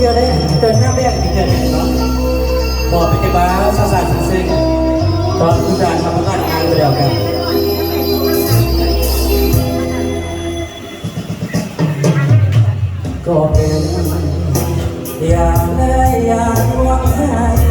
เดียวได้เดินห้าแรกอีเดือนหนึ่งเนาะบอกไปกี่บ้านสาสารซึ้งตอนผู้ชารทำงานงานไปแล้วกันก็เป็นอย่างได้อย่างหวังให้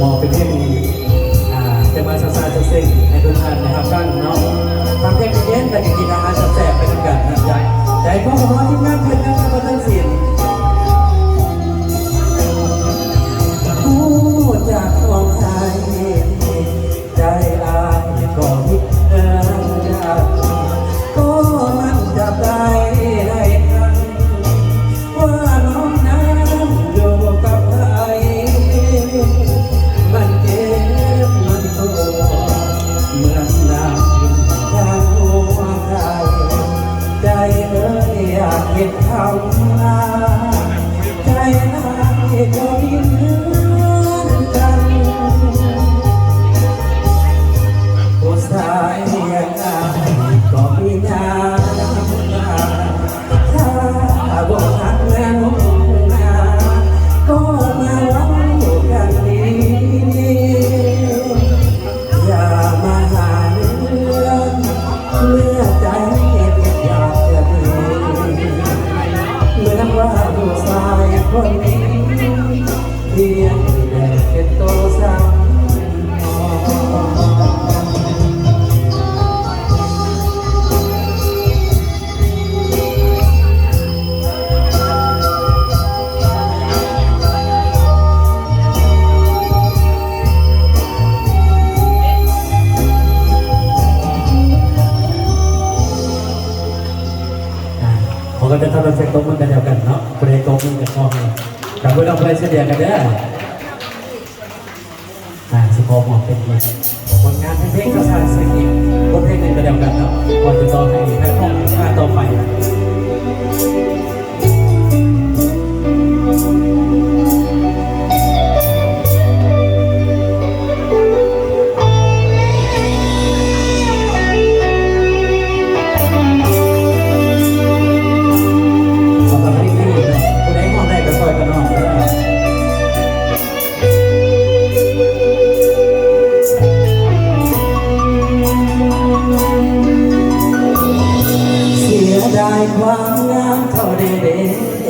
มองเป็นเทคนิคอ่าจะมาซาซาจะเซ็งให้ทุกท่านนะครับท่านเนาะทำเพลงเย็นแต่กินอาหารแสบไปด้วยกันนะใจใจพ่อของเราที่งานเพื่อน จะทำเป็นเซ็ตตบมือกันเดียวกันเนาะเพลงตบมือกับพ่อแม่กับเวลาเพลงเสียกันได้อ่าสิพอหมอกเป็นอีกผลงานเพลงก็สร้างเสียงอีกบทเพลงหนึ่งกันเดียวกันเนาะก่อนจะต่อให้ให้ห้องค่าต่อไป baby.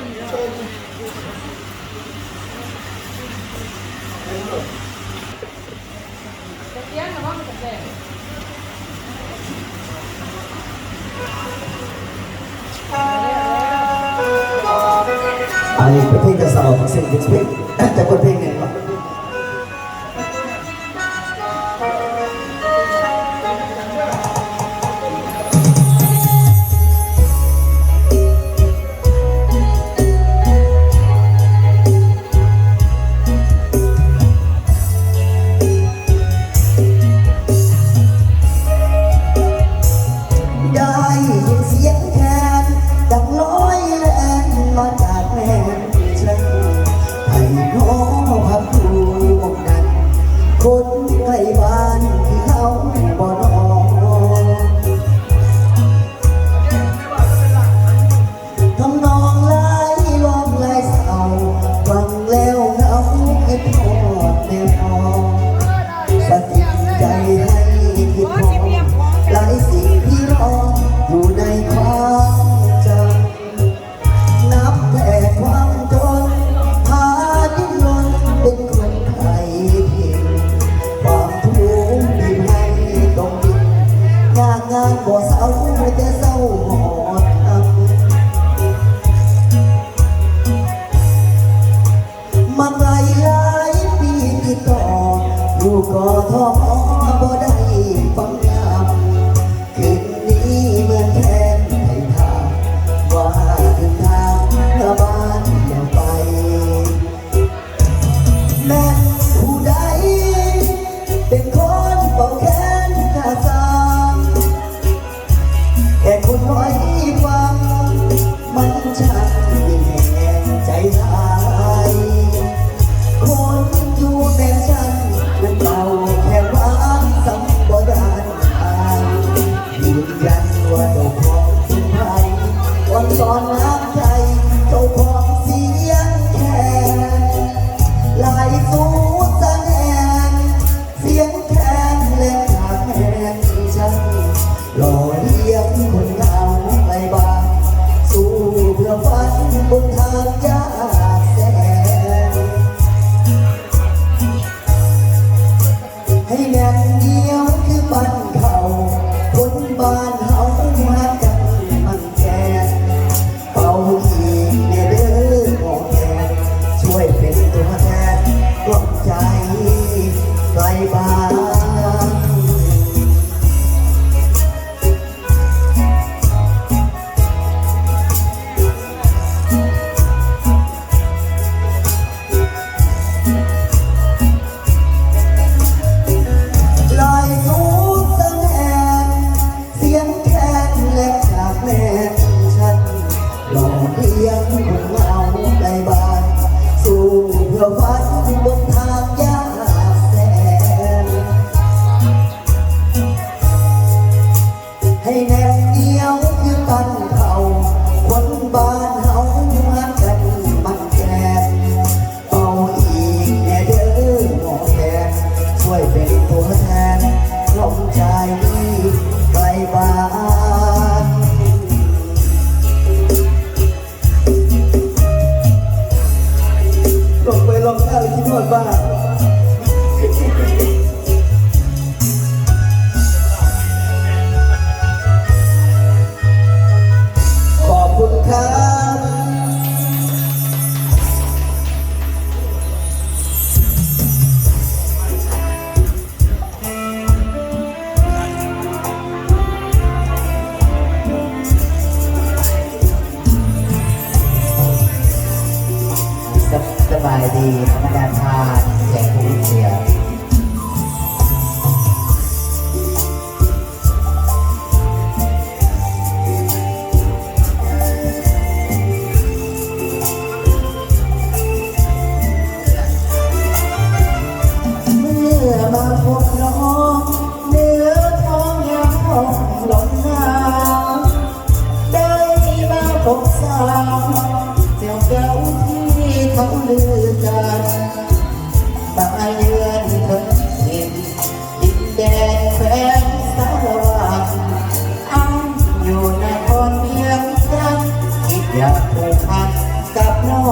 I think that's all. Sing this way. That's the good thing.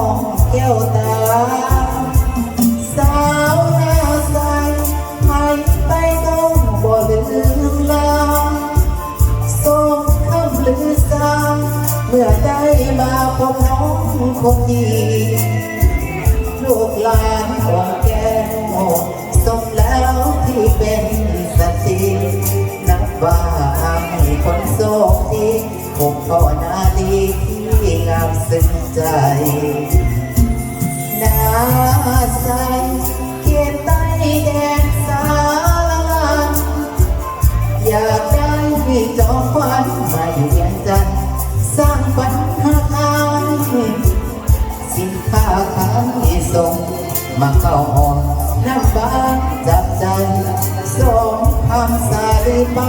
องแกวตา สาวน้าใสหาไปต้องบ่ลืมลาสมคำลือสเมื่อได้มาพบน้องคนดีลูกหลานของแก้วสมแล้วที่เป็นสตินับให้คนโชคดีผมก็นะ ใจนาใสเขียนใต้แดงสาอยากได้ที่จอฟันมาอยู่เย็นจันสร้างปัญหาทางสินค้าขายส่งมาเข้าหอน้ำบ้านจับใจสองคำใสายไป